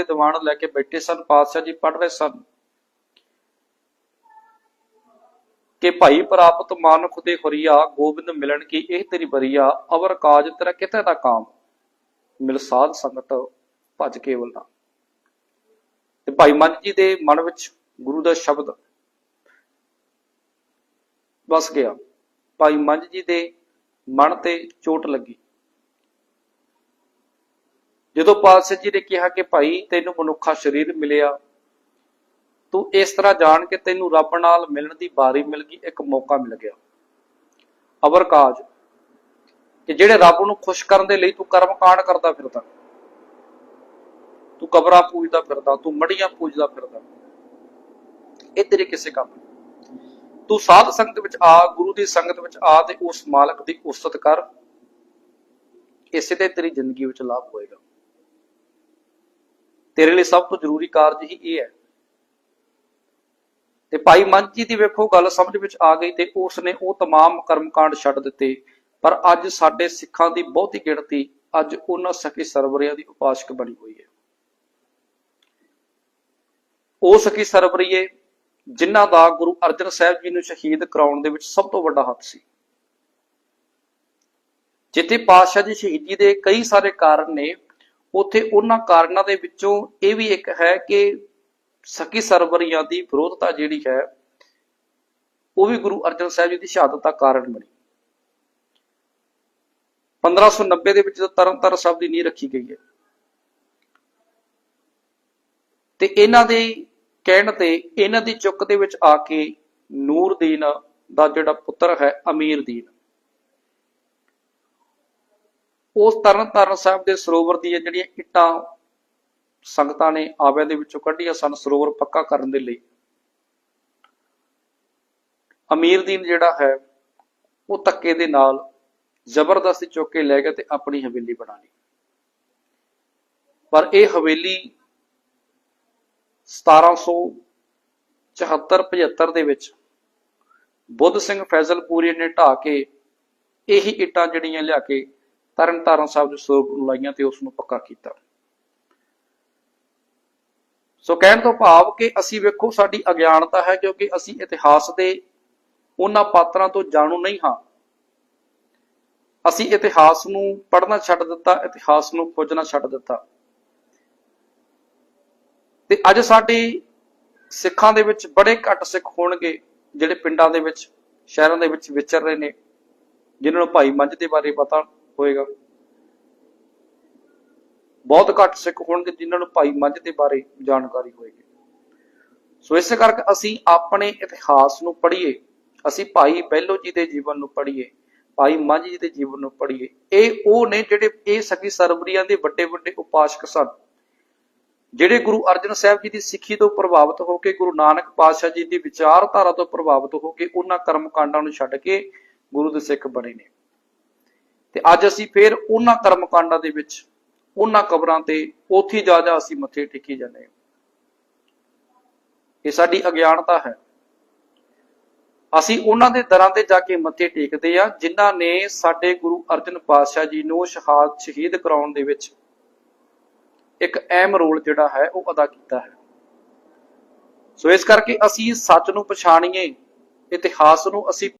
ਦੇ ਦੀਵਾਨ ਲੈ ਕੇ ਬੈਠੇ ਸਨ, ਪਾਤਸ਼ਾਹ ਜੀ ਪੜ ਰਹੇ ਸਨ ਕਿ ਭਾਈ ਪ੍ਰਾਪਤ ਮਾਨੁਖ ਦੇ ਹਰੀਆ ਗੋਬਿੰਦ ਮਿਲਣ ਕੀ ਇਹ ਤੇਰੀ ਬਰੀਆ ਅਵਰ ਕਾਜ ਤੇਰਾ ਕਿਤੇ ਦਾ ਕਾਮ। ਮਿਲ ਸਾਧ ਸੰਗਤ ਭਜ ਕੇਵਲ ਨਾ। ਤੇ ਭਾਈ ਮਨ ਜੀ ਦੇ ਮਨ ਵਿੱਚ ਗੁਰੂ ਦਾ ਸ਼ਬਦ ਵਸ ਗਿਆ। ਭਾਈ ਮੰਝ ਜੀ ਦੇ ਮਨ ਤੇ ਚੋਟ ਲੱਗੀ। ਜਦੋਂ ਪਾਤਸ਼ਾਹ ਜੀ ਨੇ ਕਿਹਾ ਕਿ ਭਾਈ ਤੈਨੂੰ ਮਨੁੱਖਾ ਸਰੀਰ ਮਿਲਿਆ, ਤੂੰ ਇਸ ਤਰ੍ਹਾਂ ਜਾਣ ਕੇ ਤੈਨੂੰ ਰੱਬ ਨਾਲ ਮਿਲਣ ਦੀ ਬਾਰੀ ਮਿਲ ਗਈ, ਇੱਕ ਮੌਕਾ ਮਿਲ ਗਿਆ। ਅਵਰ ਕਾਜ, ਕਿ ਜਿਹੜੇ ਰੱਬ ਨੂੰ ਖੁਸ਼ ਕਰਨ ਦੇ ਲਈ ਤੂੰ ਕਰਮ ਕਾਂਡ ਕਰਦਾ ਫਿਰਦਾ, ਤੂੰ ਕਬਰਾਂ ਪੂਜਦਾ ਫਿਰਦਾ, ਤੂੰ ਮੜੀਆਂ ਪੂਜਦਾ ਫਿਰਦਾ, ਇਹ ਤੇਰੇ ਕਿਸੇ ਕੰਮ ਤੂੰ ਸਾਧ ਸੰਗਤ ਵਿੱਚ ਆ, ਗੁਰੂ ਦੀ ਸੰਗਤ ਵਿੱਚ ਆ ਤੇ ਉਸ ਮਾਲਕ ਦੀ ਉਸਤ ਕਰ, ਇਸੇ ਤੇ ਤੇਰੀ ਜ਼ਿੰਦਗੀ ਵਿੱਚ ਲਾਭ ਹੋਏਗਾ। ਤੇਰੇ ਲਈ ਸਭ ਤੋਂ ਜ਼ਰੂਰੀ ਕਾਰਜ ਹੀ ਇਹ ਹੈ ਤੇ ਭਾਈ ਮਨ ਜੀ ਦੀ ਵੇਖੋ ਗੱਲ ਸਮਝ ਵਿੱਚ ਆ ਗਈ ਤੇ ਉਸ ਨੇ ਉਹ तमाम ਕਰਮਕਾਂਡ ਛੱਡ ਦਿੱਤੇ ਪਰ ਅੱਜ ਸਾਡੇ ਸਿੱਖਾਂ ਦੀ ਬਹੁਤੀ ਗਿਣਤੀ ਅੱਜ ਉਹਨਾਂ ਸਖੀ ਸਰਵਰਿਆਂ ਦੀ ਉਪਾਸਕ ਬਣੀ ਹੋਈ ਹੈ ਉਹ ਸਖੀ ਸਰਵਰੀਏ ਜਿਨ੍ਹਾਂ ਦਾ ਗੁਰੂ ਅਰਜਨ ਸਾਹਿਬ ਜੀ ਨੂੰ ਸ਼ਹੀਦ ਕਰਾਉਣ ਦੇ ਵਿੱਚ ਸਭ ਤੋਂ ਵੱਡਾ ਹੱਥ ਸੀ ਜਿੱਥੇ ਪਾਤਸ਼ਾਹ ਦੀ ਸ਼ਹੀਦੀ ਦੇ ਕਈ ਸਾਰੇ ਕਾਰਨ ਨੇ ਉੱਥੇ ਉਹਨਾਂ ਕਾਰਨਾਂ ਦੇ ਵਿੱਚੋਂ ਇਹ ਵੀ ਇੱਕ ਹੈ ਕਿ ਸਕੀ ਸਰਵਰੀਆਂ ਦੀ ਵਿਰੋਧਤਾ ਜਿਹੜੀ ਹੈ, ਉਹ ਵੀ ਗੁਰੂ ਅਰਜਨ ਸਾਹਿਬ ਜੀ ਦੀ ਸ਼ਹਾਦਤ ਦਾ ਕਾਰਨ ਬਣੀ। 1590 ਦੇ ਵਿੱਚ ਜਦੋਂ ਤਰਨਤਾਰਨ ਸਾਹਿਬ ਦੀ ਨੀਂਹ ਰੱਖੀ ਗਈ ਹੈ। ਤੇ ਇਹਨਾਂ ਦੇ ਕਹਿਣ ਤੇ ਇਹਨਾਂ ਦੀ ਚੁੱਕ ਦੇ ਵਿੱਚ ਆ ਕੇ ਨੂਰਦੀਨ ਦਾ ਜਿਹੜਾ ਪੁੱਤਰ ਹੈ ਅਮੀਰਦੀਨ ਉਸ ਤਰਨ ਤਰਨਤਾਰਨ ਸਾਹਿਬ ਦੇ ਸਰੋਵਰ ਦੀਆਂ ਜਿਹੜੀਆਂ ਇੱਟਾਂ ਸੰਗਤਾਂ ਨੇ ਆਵਿਆਂ ਦੇ ਵਿੱਚੋਂ ਕੱਢੀਆਂ ਸਨ, ਸਰੋਵਰ ਪੱਕਾ ਕਰਨ ਦੇ ਲਈ। ਅਮੀਰਦੀਨ ਜਿਹੜਾ ਹੈ, ਉਹ ਧੱਕੇ ਦੇ ਨਾਲ ਜ਼ਬਰਦਸਤੀ ਚੁੱਕ ਕੇ ਲੈ ਗਿਆ ਤੇ ਆਪਣੀ ਹਵੇਲੀ ਬਣਾ ਲਈ। ਪਰ ਇਹ ਹਵੇਲੀ 1774 75 ਦੇ ਵਿੱਚ ਬੁੱਧ ਸਿੰਘ ਫੈਜ਼ਲਪੂਰੀ ਨੇ ਢਾ ਕੇ ਇਹੀ ਇੱਟਾਂ ਜਿਹੜੀਆਂ ਲਿਆ ਕੇ ਤਰਨਤਾਰਨ ਸਾਹਿਬ ਦੇ ਸਰੂਪ ਨੂੰ ਲਾਈਆਂ ਤੇ ਉਸ ਨੂੰ ਪੱਕਾ ਕੀਤਾ। ਸੋ ਕਹਿਣ ਤੋਂ ਭਾਵ ਕਿ ਅਸੀਂ ਵੇਖੋ ਸਾਡੀ ਅਗਿਆਨਤਾ ਹੈ ਕਿਉਂਕਿ ਅਸੀਂ ਇਤਿਹਾਸ ਦੇ ਉਹਨਾਂ ਪਾਤਰਾਂ ਤੋਂ ਜਾਣੂ ਨਹੀਂ ਹਾਂ। ਅਸੀਂ ਇਤਿਹਾਸ ਨੂੰ ਪੜ੍ਹਨਾ ਛੱਡ ਦਿੱਤਾ, ਇਤਿਹਾਸ ਨੂੰ ਖੋਜਣਾ ਛੱਡ ਦਿੱਤਾ। ਤੇ ਅੱਜ ਸਾਡੇ ਸਿੱਖਾਂ ਦੇ ਵਿੱਚ ਬੜੇ ਘੱਟ ਸਿੱਖ ਹੋਣਗੇ ਜਿਹੜੇ ਪਿੰਡਾਂ ਦੇ ਵਿੱਚ, ਸ਼ਹਿਰਾਂ ਦੇ ਵਿੱਚ ਵਿਚਰ ਰਹੇ ਨੇ, ਜਿਨ੍ਹਾਂ ਨੂੰ ਭਾਈ ਮੰਝ ਦੇ ਬਾਰੇ ਪਤਾ ਹੋਏਗਾ। ਬਹੁਤ ਘੱਟ ਸਿੱਖ ਹੋਣਗੇ ਜਿਨ੍ਹਾਂ ਨੂੰ ਭਾਈ ਮੰਝ ਦੇ ਬਾਰੇ ਜਾਣਕਾਰੀ ਹੋਏਗੀ। ਸੋ ਇਸੇ ਕਰਕੇ ਅਸੀਂ ਆਪਣੇ ਇਤਿਹਾਸ ਨੂੰ ਪੜ੍ਹੀਏ। ਅਸੀਂ ਭਾਈ ਬਹਿਲੋ ਜੀ ਦੇ ਜੀਵਨ ਨੂੰ ਪੜ੍ਹੀਏ, ਭਾਈ ਮੰਝ ਜੀ ਦੇ ਜੀਵਨ ਨੂੰ ਪੜ੍ਹੀਏ। ਇਹ ਉਹ ਨੇ ਜਿਹੜੇ ਇਹ ਸਗੀ ਸਰਬਰੀਆਂ ਦੇ ਵੱਡੇ ਵੱਡੇ ਉਪਾਸ਼ਕ ਸਨ, ਜਿਹੜੇ ਗੁਰੂ ਅਰਜਨ ਸਾਹਿਬ ਜੀ ਦੀ ਸਿੱਖੀ ਤੋਂ ਪ੍ਰਭਾਵਿਤ ਹੋ ਕੇ, ਗੁਰੂ ਨਾਨਕ ਪਾਤਸ਼ਾਹ ਜੀ ਦੀ ਵਿਚਾਰਧਾਰਾ ਤੋਂ ਪ੍ਰਭਾਵਿਤ ਹੋ ਕੇ ਉਹਨਾਂ ਕਰਮ ਕਾਂਡਾਂ ਨੂੰ ਛੱਡ ਕੇ ਗੁਰੂ ਦੇ ਸਿੱਖ ਬਣੇ ਨੇ। ਤੇ ਅੱਜ ਅਸੀਂ ਫੇਰ ਉਹਨਾਂ ਕਰਮ ਕਾਂਡਾਂ ਦੇ ਵਿੱਚ, ਉਹਨਾਂ ਕਬਰਾਂ ਤੇ ਉੱਥੇ ਜਾ ਜਾ ਅਸੀਂ ਮੱਥੇ ਟੇਕੀ ਜਾਂਦੇ ਹਾਂ। ਇਹ ਸਾਡੀ ਅਗਿਆਨਤਾ ਹੈ। ਅਸੀਂ ਉਹਨਾਂ ਦੇ ਦਰਾਂ ਤੇ ਜਾ ਕੇ ਮੱਥੇ ਟੇਕਦੇ ਆ ਜਿਨ੍ਹਾਂ ਨੇ ਸਾਡੇ ਗੁਰੂ ਅਰਜਨ ਪਾਤਸ਼ਾਹ ਜੀ ਨੂੰ ਸ਼ਹਾਦ ਸ਼ਹੀਦ ਕਰਾਉਣ ਦੇ ਵਿੱਚ ਇੱਕ ਅਹਿਮ ਰੋਲ ਜਿਹੜਾ ਹੈ, ਉਹ ਅਦਾ ਕੀਤਾ ਹੈ। ਸੋ ਇਸ ਕਰਕੇ ਅਸੀਂ ਸੱਚ ਨੂੰ ਪਛਾਣੀਏ, ਇਤਿਹਾਸ ਨੂੰ ਅਸੀਂ